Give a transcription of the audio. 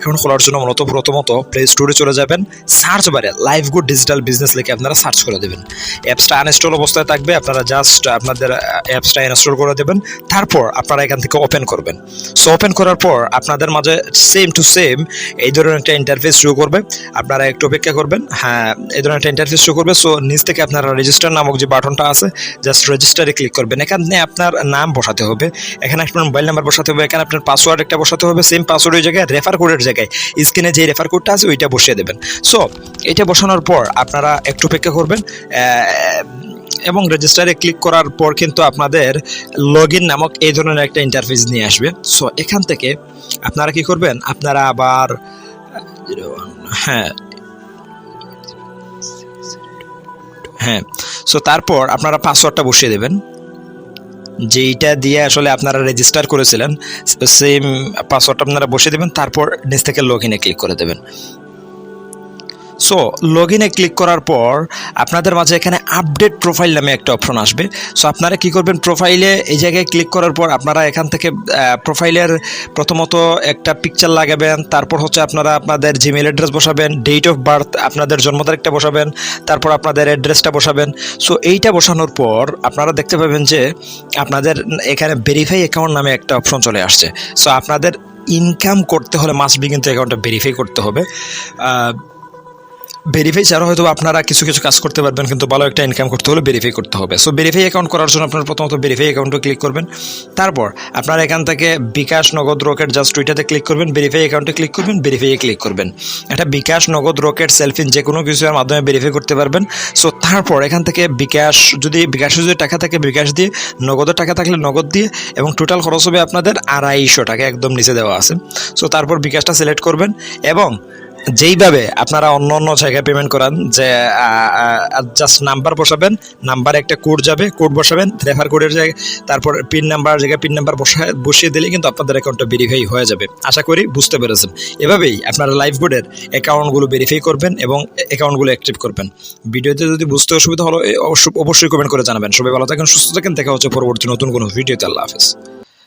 Account খোলার জন্য মূলত প্রথমত প্লে স্টোরে চলে যাবেন। সার্চ বারে লাইভ গুড ডিজিটাল বিজনেস লিখে আপনারা সার্চ করে দেবেন। অ্যাপসটা আনইনস্টল অবস্থায় থাকবে, আপনারা জাস্ট আপনাদের অ্যাপসটা ইনস্টল করে দেবেন। তারপর আপনারা এখান থেকে ওপেন করবেন। সো ওপেন করার পর আপনাদের মাঝে সেম টু সেম এই ধরনের একটা ইন্টারফেস শুরু করবে। আপনারা একটু অপেক্ষা করবেন। হ্যাঁ এই ধরনের একটা ইন্টারফেস শুরু করবে। সো নিচ থেকে আপনারা রেজিস্টার নামক যে বাটনটা আছে জাস্ট রেজিস্টারে ক্লিক করবেন। এখানে আপনার নাম বসাতে হবে। এখানে আপনার মোবাইল নাম্বার বসাতে হবে। এখানে আপনার পাসওয়ার্ড একটা বসাতে হবে। সেম পাসওয়ার্ড ওই জায়গায় রেফার কোডের জায়গায় স্ক্রিনে যে রেফার কোডটা আছে, ওইটা বসিয়ে দেবেন। সো এটা বসানোর পর আপনারা একটু অপেক্ষা করবেন এবং রেজিস্টারে ক্লিক করার পর কিন্তু আপনাদের লগ নামক এই ধরনের একটা ইন্টারফেস নিয়ে আসবে। সো এখান থেকে আপনারা কি করবেন? আপনারা আবার হ্যাঁ হ্যাঁ সো তারপর আপনারা পাসওয়ার্ডটা বসিয়ে দেবেন। যেইটা দিয়ে আসলে আপনারা রেজিস্টার করেছিলেন সেম পাসওয়ার্ডটা আপনারা বসে দেবেন, তারপর নিচ থেকে লগ ইনে ক্লিক করে দেবেন। সো লগ ইনে ক্লিক করার পর আপনাদের মাঝে এখানে আপডেট প্রোফাইল নামে একটা অপশন আসবে। সো আপনারা কি করবেন? প্রোফাইলে এই জায়গায় ক্লিক করার পর আপনারা এখান থেকে প্রোফাইলের প্রথমত একটা পিকচার লাগাবেন। তারপর হচ্ছে আপনারা আপনাদের জিমেল অ্যাড্রেস বসাবেন ডেট অফ বার্থ আপনাদের জন্ম তারিখটা বসাবেন, তারপর আপনাদের অ্যাড্রেসটা বসাবেন। সো এইটা বসানোর পর আপনারা দেখতে পাবেন যে আপনাদের এখানে ভেরিফাই অ্যাকাউন্ট নামে একটা অপশন চলে আসছে। সো আপনাদের ইনকাম করতে হলে মাস্ট বি কিন্তু অ্যাকাউন্টটা ভেরিফাই করতে হবে। ভেরিফাই ছাড়া হয়তো আপনারা কিছু কিছু কাজ করতে পারবেন, কিন্তু ভালো একটা ইনকাম করতে হলে ভেরিফাই করতে হবে। সো ভেরিফাই অ্যাকাউন্ট করার জন্য আপনার প্রথমত ভেরিফাই অ্যাকাউন্টে ক্লিক করবেন। তারপর আপনার এখান থেকে বিকাশ নগদ রকেট জাস্ট ওইটাতে ক্লিক করবেন ভেরিফাই অ্যাকাউন্টে ক্লিক করবেন ভেরিফাইয়ে ক্লিক করবেন। এটা বিকাশ নগদ রকেট সেলফিন যে কোনো কিছুর মাধ্যমে ভেরিফাই করতে পারবেন। সো তারপর এখান থেকে বিকাশ, যদি বিকাশে যদি টাকা থাকে, বিকাশ দিয়ে নগদের টাকা থাকলে নগদ দিয়ে এবং টোটাল খরচ হবে আপনাদের আড়াইশো টাকা, একদম নিচে দেওয়া আছে। সো তারপর বিকাশটা সিলেক্ট করবেন এবং যেইভাবে আপনারা অন্য অন্য জায়গায় পেমেন্ট করান, যে জাস্ট নাম্বার বসাবেন নাম্বার একটা কোড যাবে কোড বসাবেন রেফার কোডের জায়গায়, তারপর পিন নাম্বার জায়গায় পিন নাম্বার বসায় বসিয়ে দিলে কিন্তু আপনাদের অ্যাকাউন্টটা ভেরিফাই হয়ে যাবে। আশা করি বুঝতে পেরেছেন। এভাবেই আপনারা লাইভ বোর্ডের অ্যাকাউন্টগুলো ভেরিফাই করবেন এবং অ্যাকাউন্টগুলো অ্যাক্টিভ করবেন। ভিডিওতে যদি বুঝতে অসুবিধা হলো অবশ্যই কমেন্ট করে জানাবেন। সবাই ভালো থাকেন, সুস্থ থাকেন। দেখা হচ্ছে পরবর্তী নতুন কোনো ভিডিওতে। আল্লাহ হাফেজ।